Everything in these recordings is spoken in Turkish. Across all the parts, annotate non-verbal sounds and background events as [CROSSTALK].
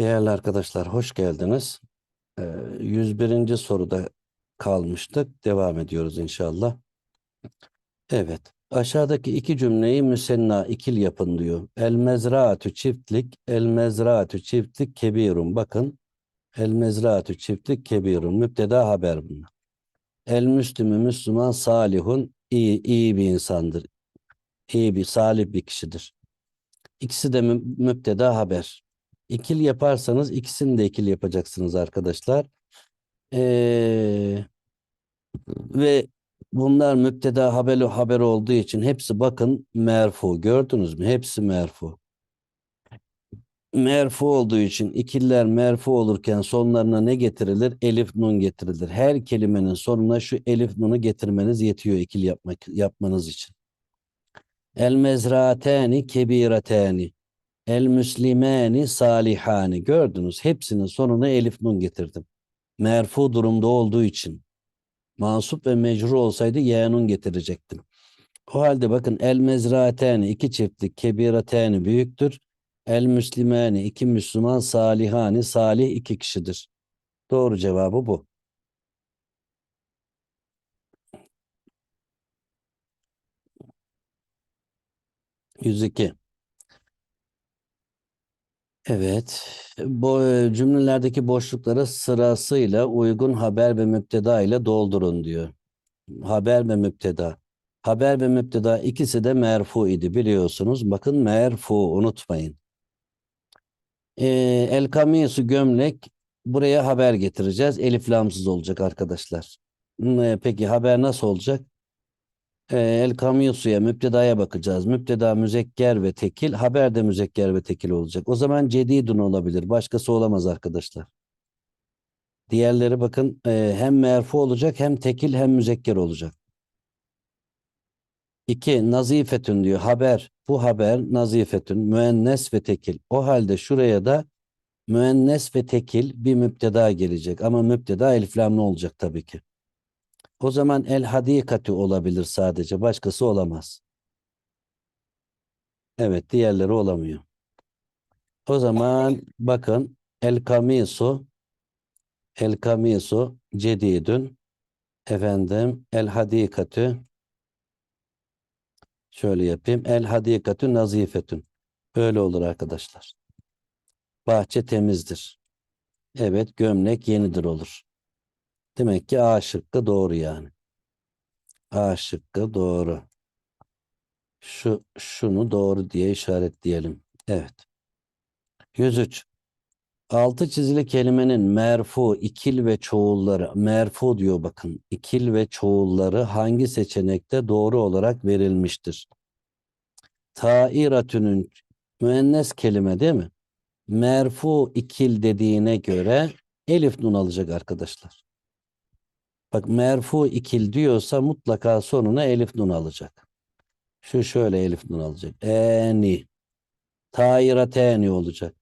Değerli arkadaşlar, hoş geldiniz. Ee, 101. soruda kalmıştık. Devam ediyoruz inşallah. Evet. Aşağıdaki iki cümleyi müsenna ikil yapın diyor. El mezraatü çiftlik, el mezraatü çiftlik kebirun. Bakın. El mezraatü çiftlik kebirun. Müpteda haber bunlar. El müslümü Müslüman salihun. iyi, iyi bir insandır. İyi bir, salih bir kişidir. İkisi de mü- müpteda haber. İkil yaparsanız ikisini de ikil yapacaksınız arkadaşlar. Ee, ve bunlar müpteda haber, haber olduğu için hepsi bakın merfu. Gördünüz mü? Hepsi merfu. Merfu olduğu için ikiller merfu olurken sonlarına ne getirilir? Elif nun getirilir. Her kelimenin sonuna şu elif nunu getirmeniz yetiyor ikil yapmak yapmanız için. El mezratani kebiratani. El müslimani salihani. Gördünüz. Hepsinin sonuna elif nun getirdim. Merfu durumda olduğu için. Mansup ve mecrur olsaydı yeğenun getirecektim. O halde bakın el mezratani iki çiftlik kebiratani büyüktür. El müslimani iki Müslüman salihani salih iki kişidir. Doğru cevabı bu. Yüz iki. Evet. Bu cümlelerdeki boşlukları sırasıyla uygun haber ve müpteda ile doldurun diyor. Haber ve müpteda. Haber ve müpteda ikisi de merfu idi biliyorsunuz. Bakın merfu unutmayın. Ee, el kamisu gömlek buraya haber getireceğiz. Elif lamsız olacak arkadaşlar. Peki haber nasıl olacak? Ee, el kamisuya müptedaya bakacağız. Müpteda müzekker ve tekil, haber de müzekker ve tekil olacak. O zaman cedidun olabilir. Başkası olamaz arkadaşlar. Diğerleri bakın e, hem merfu olacak hem tekil hem müzekker olacak. İki, nazifetün diyor. Haber. Bu haber nazifetün. Müennes ve tekil. O halde şuraya da müennes ve tekil bir müpteda gelecek. Ama müpteda elif lamlı olacak tabii ki. O zaman el hadikati olabilir sadece. Başkası olamaz. Evet, diğerleri olamıyor. O zaman bakın el kamisu el kamisu cedidün efendim el hadikatü şöyle yapayım. El hadikatü nazifetün. Öyle olur arkadaşlar. Bahçe temizdir. Evet, gömlek yenidir olur. Demek ki A şıkkı doğru yani. A şıkkı doğru. Şu şunu doğru diye işaretleyelim. Evet. 103. Altı çizili kelimenin merfu, ikil ve çoğulları, merfu diyor bakın, ikil ve çoğulları hangi seçenekte doğru olarak verilmiştir? Tairatünün müennes kelime değil mi? Merfu ikil dediğine göre elif nun alacak arkadaşlar. Bak merfu ikil diyorsa mutlaka sonuna elif nun alacak. Şu şöyle elif nun alacak. Eni. Tairateni olacak.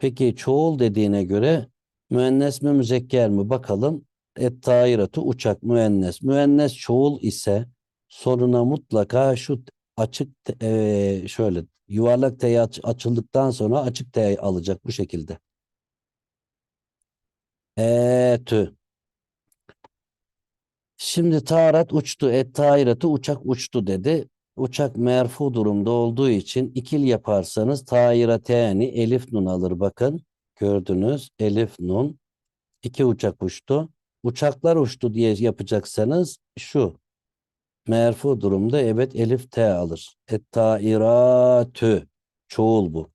Peki çoğul dediğine göre müennes mi müzekker mi bakalım. Et tairatu uçak müennes. Müennes çoğul ise sonuna mutlaka şu açık eee, şöyle yuvarlak T aç- açıldıktan sonra açık T alacak bu şekilde. Etü. Şimdi tarat uçtu. Et tairatı uçak uçtu dedi. Uçak merfu durumda olduğu için ikil yaparsanız tairateni elif nun alır bakın. Gördünüz elif nun. İki uçak uçtu. Uçaklar uçtu diye yapacaksanız şu. Merfu durumda evet elif t alır. Et tairatü. Çoğul bu.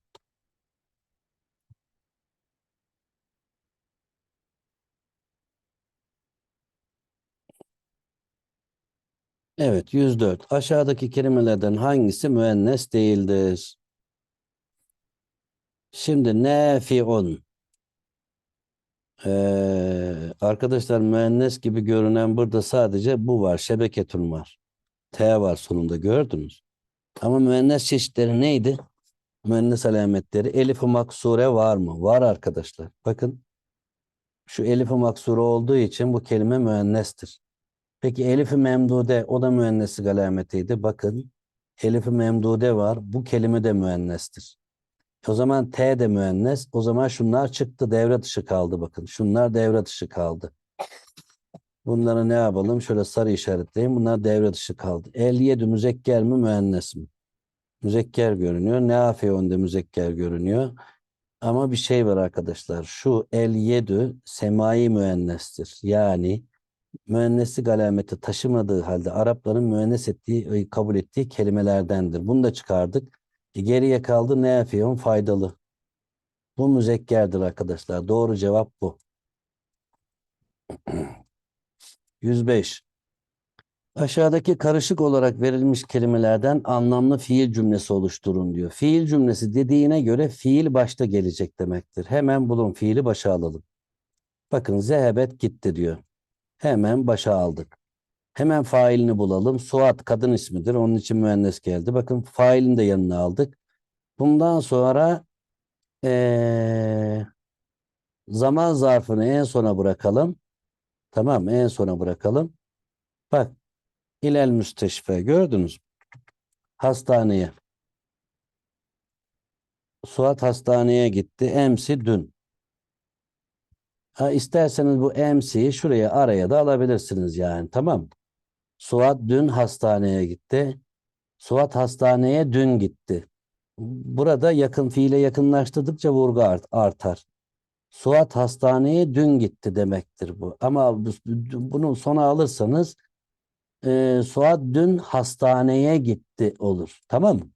Evet 104. Aşağıdaki kelimelerden hangisi müennes değildir? Şimdi nefiun. Ee, arkadaşlar müennes gibi görünen burada sadece bu var. Şebeketun var. T var sonunda gördünüz. Ama müennes çeşitleri neydi? Müennes alametleri. Elif-i maksure var mı? Var arkadaşlar. Bakın. Şu elif-i maksure olduğu için bu kelime müennestir. Peki elif-i memdude o da müenneslik alametiydi. Bakın. Elif-i memdude var. Bu kelime de müennestir. O zaman T de müennes. O zaman şunlar çıktı. Devre dışı kaldı bakın. Şunlar devre dışı kaldı. Bunları ne yapalım? Şöyle sarı işaretleyin. Bunlar devre dışı kaldı. 57 müzekker mi müennes mi? Müzekker görünüyor. Neafe önde müzekker görünüyor. Ama bir şey var arkadaşlar. Şu 57 semai müennestir. Yani müenneslik alameti taşımadığı halde Arapların müennes ettiği, kabul ettiği kelimelerdendir. Bunu da çıkardık. E, geriye kaldı ne yapıyor? Faydalı. Bu müzekkerdir arkadaşlar. Doğru cevap bu. [CLEARS THROAT] 105. Aşağıdaki karışık olarak verilmiş kelimelerden anlamlı fiil cümlesi oluşturun diyor. Fiil cümlesi dediğine göre fiil başta gelecek demektir. Hemen bulun fiili başa alalım. Bakın zehebet gitti diyor. Hemen başa aldık. Hemen failini bulalım. Suat kadın ismidir. Onun için müennes geldi. Bakın failini de yanına aldık. Bundan sonra eee, zaman zarfını en sona bırakalım. Tamam en sona bırakalım. Bak ilel müsteşfe gördünüz? Hastaneye. Suat hastaneye gitti. Emsi dün. Ha, isterseniz bu emsiyi şuraya araya da alabilirsiniz yani. Tamam. Suat dün hastaneye gitti. Suat hastaneye dün gitti. Burada yakın fiile yakınlaştırdıkça vurgu art- artar. Suat hastaneye dün gitti demektir bu. Ama bu- bunu sona alırsanız e, Suat dün hastaneye gitti olur. Tamam mı?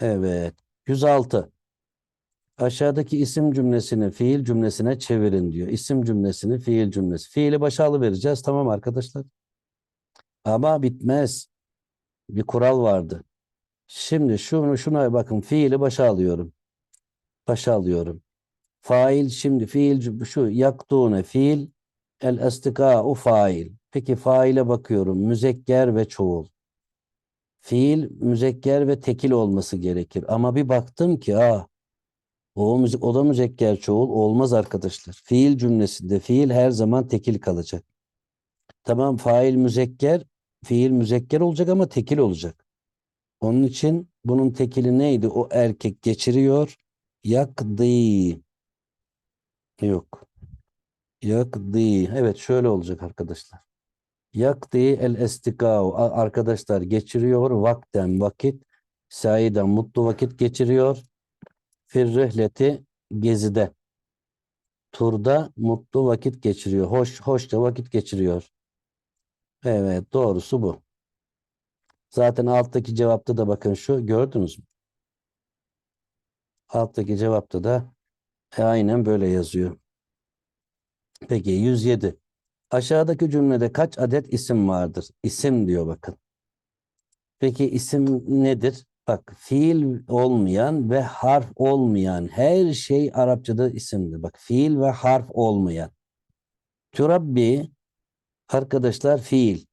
Evet. 106. Aşağıdaki isim cümlesini fiil cümlesine çevirin diyor. İsim cümlesini fiil cümlesi. Fiili başa alıvereceğiz. Tamam arkadaşlar. Ama bitmez. Bir kural vardı. Şimdi şunu şuna bakın. Fiili başa alıyorum. Başa alıyorum. Fail şimdi fiil şu yaktune fiil el estikâ'u fail. Peki faile bakıyorum. Müzekker ve çoğul. Fiil müzekker ve tekil olması gerekir. Ama bir baktım ki ah o, müzik, o da müzekker çoğul olmaz arkadaşlar. Fiil cümlesinde fiil her zaman tekil kalacak. Tamam fail müzekker, fiil müzekker olacak ama tekil olacak. Onun için bunun tekili neydi? O erkek geçiriyor. Yakdı. Yok. Yakdı. Evet şöyle olacak arkadaşlar. Yakdı el estikâhu. A- Arkadaşlar geçiriyor vakten vakit. Saiden mutlu vakit geçiriyor. Fir rihleti gezide. Turda mutlu vakit geçiriyor. Hoş hoşça vakit geçiriyor. Evet doğrusu bu. Zaten alttaki cevapta da bakın şu gördünüz mü? Alttaki cevapta da e, aynen böyle yazıyor. Peki 107. Aşağıdaki cümlede kaç adet isim vardır? İsim diyor bakın. Peki isim nedir? Bak fiil olmayan ve harf olmayan her şey Arapçada isimdir. Bak fiil ve harf olmayan. Türabbi arkadaşlar fiil.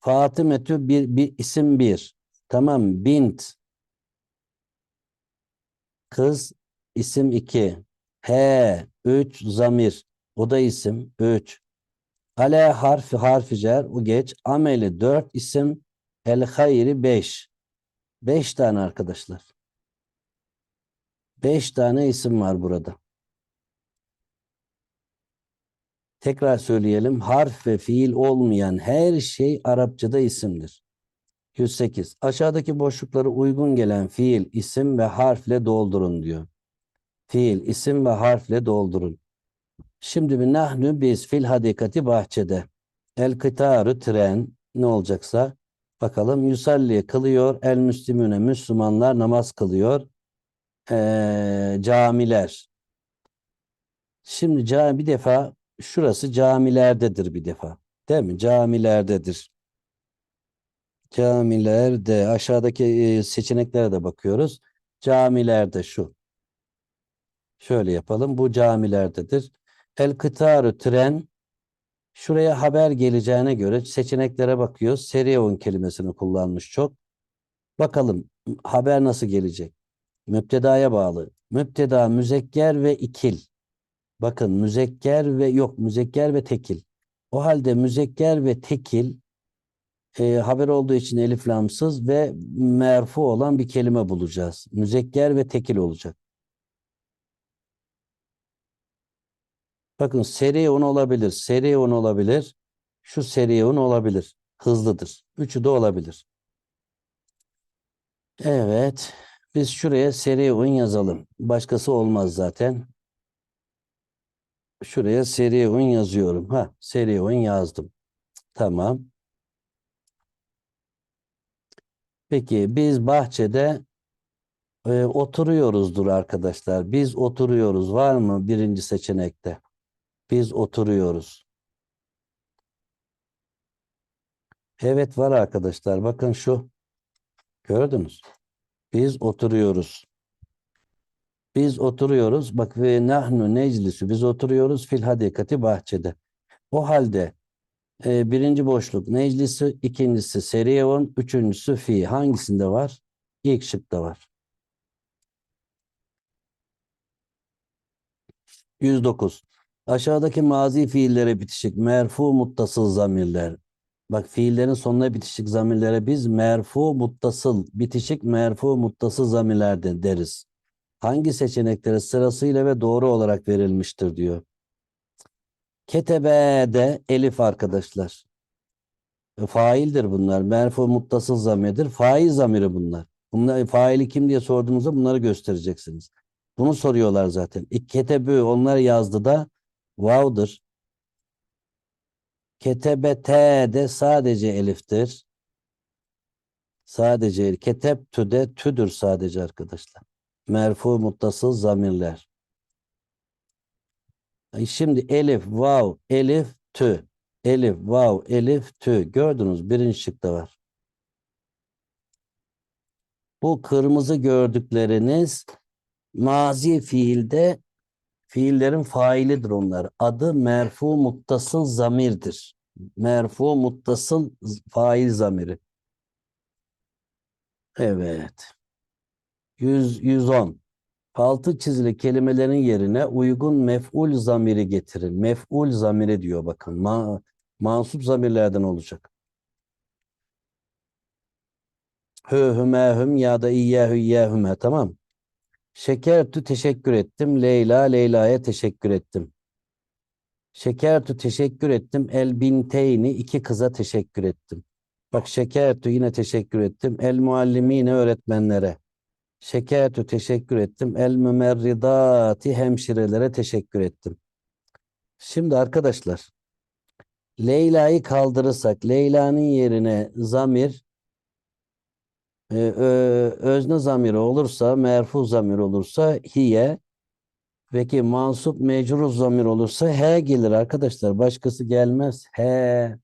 Fatimetü bir, bir isim bir. Tamam bint. Kız isim iki. He üç zamir. O da isim üç. Ale harfi harfi cer o geç. Ameli dört isim. El hayri beş. Beş tane arkadaşlar. Beş tane isim var burada. Tekrar söyleyelim. Harf ve fiil olmayan her şey Arapçada isimdir. 108. Aşağıdaki boşlukları uygun gelen fiil, isim ve harfle doldurun diyor. Fiil, isim ve harfle doldurun. Şimdi bir nahnu biz fil hadikati bahçede. El kıtarı tren ne olacaksa bakalım yusalli kılıyor. El müslimüne Müslümanlar namaz kılıyor. Ee, camiler. Şimdi cami bir defa şurası camilerdedir bir defa. Değil mi? Camilerdedir. Camilerde aşağıdaki e, seçeneklere de bakıyoruz. Camilerde şu. Şöyle yapalım. Bu camilerdedir. El kıtarı tren şuraya haber geleceğine göre seçeneklere bakıyoruz. Seriyon kelimesini kullanmış çok. Bakalım haber nasıl gelecek? Müptedaya bağlı. Müpteda müzekker ve ikil. Bakın müzekker ve yok müzekker ve tekil. O halde müzekker ve tekil e, haber olduğu için elif lamsız ve merfu olan bir kelime bulacağız. Müzekker ve tekil olacak. Bakın seriun olabilir, seriun olabilir, şu seriun olabilir, hızlıdır. Üçü de olabilir. Evet, biz şuraya seriun yazalım. Başkası olmaz zaten. Şuraya seriun yazıyorum. Ha, seriun yazdım. Tamam. Peki biz bahçede e, oturuyoruzdur arkadaşlar. Biz oturuyoruz. Var mı birinci seçenekte? Biz oturuyoruz. Evet var arkadaşlar. Bakın şu. Gördünüz. Biz oturuyoruz. Biz oturuyoruz. Bak ve nahnu neclisu. Biz oturuyoruz fil hadikati bahçede. O halde e, birinci boşluk neclisi, ikincisi seriyevun, üçüncüsü fi. Hangisinde var? İlk şıkta var. 109. Aşağıdaki mazi fiillere bitişik merfu muttasıl zamirler. Bak fiillerin sonuna bitişik zamirlere biz merfu muttasıl, bitişik merfu muttasıl zamirler de deriz. Hangi seçeneklere sırasıyla ve doğru olarak verilmiştir diyor. Ketebe'de elif arkadaşlar. E, Faildir bunlar. Merfu muttasıl zamirdir. Fail zamiri bunlar. Bunlar faili kim diye sorduğunuzda bunları göstereceksiniz. Bunu soruyorlar zaten. Ketebü onlar yazdı da vav'dır. Ketebete de sadece eliftir. Sadece. Ketebtü de tüdür sadece arkadaşlar. Merfu muttasıl zamirler. Şimdi elif, vav, elif, tü. Elif, vav, elif, tü. Gördünüz birinci şıkta var. Bu kırmızı gördükleriniz mazi fiilde fiillerin failidir onlar. Adı merfu muttasıl zamirdir. Merfu muttasıl fail zamiri. Evet. 100, 110. Altı çizili kelimelerin yerine uygun mef'ul zamiri getirin. Mef'ul zamiri diyor bakın. Ma mansup zamirlerden olacak. Hü, hüme, hüm ya da iyyahü, iyyahüme. Tamam. Şekertü teşekkür ettim. Leyla, Leyla'ya teşekkür ettim. Şekertü teşekkür ettim. El binteyni iki kıza teşekkür ettim. Bak şekertü yine teşekkür ettim. El muallimine öğretmenlere. Şekertü teşekkür ettim. El mümerridati hemşirelere teşekkür ettim. Şimdi arkadaşlar Leyla'yı kaldırırsak Leyla'nın yerine zamir e, ö- özne zamiri olursa merfu zamir olursa hiye peki mansup mecrur zamir olursa he gelir arkadaşlar. Başkası gelmez. He.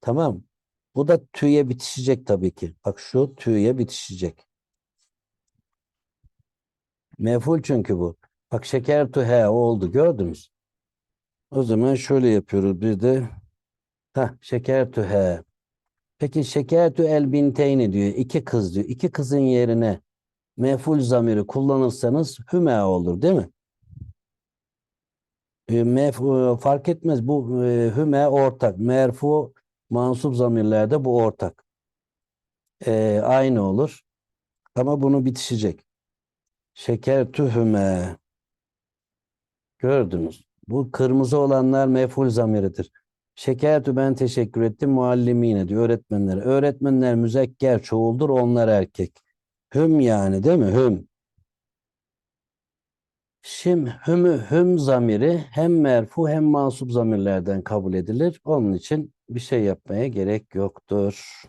Tamam. Bu da tüye bitişecek tabii ki. Bak şu tüye bitişecek. Meful çünkü bu. Bak şeker tu he oldu gördünüz. O zaman şöyle yapıyoruz biz de. Heh, şeker tu he. Peki şeker tu el binteyni diyor. İki kız diyor. İki kızın yerine meful zamiri kullanırsanız hüme olur değil mi? E, mef- e, fark etmez. Bu e, hüme ortak. Merfu mansup zamirlerde bu ortak. E, aynı olur. Ama bunu bitişecek. Şeker tühüme. Gördünüz. Bu kırmızı olanlar mef'ul zamiridir. Şekertü ben teşekkür ettim muallimine diyor öğretmenlere. Öğretmenler müzekker çoğuldur onlar erkek. Hüm yani değil mi? Hüm. Şimdi hümü hüm zamiri hem merfu hem mansup zamirlerden kabul edilir. Onun için bir şey yapmaya gerek yoktur.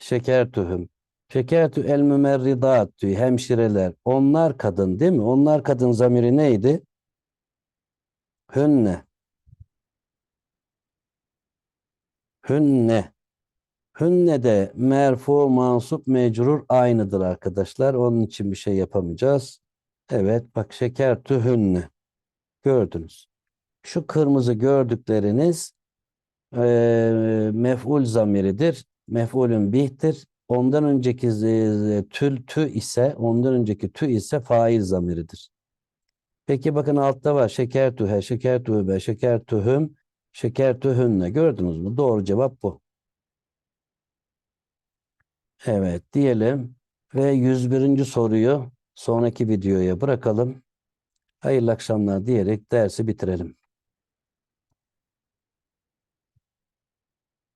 Şeker tühüm. Şekertü el mümerridat diyor hemşireler. Onlar kadın değil mi? Onlar kadın zamiri neydi? Hünne. Hünne. Hünne de merfu, mansup, mecrur aynıdır arkadaşlar. Onun için bir şey yapamayacağız. Evet bak şeker hünne. Gördünüz. Şu kırmızı gördükleriniz eee mef'ul zamiridir. Mef'ulün bihtir. Ondan önceki tül tü ise ondan önceki tü ise fail zamiridir. Peki bakın altta var şeker tühe, şeker tühbe, şeker tühüm, Şekertühünne gördünüz mü? Doğru cevap bu. Evet diyelim ve 101. soruyu sonraki videoya bırakalım. Hayırlı akşamlar diyerek dersi bitirelim.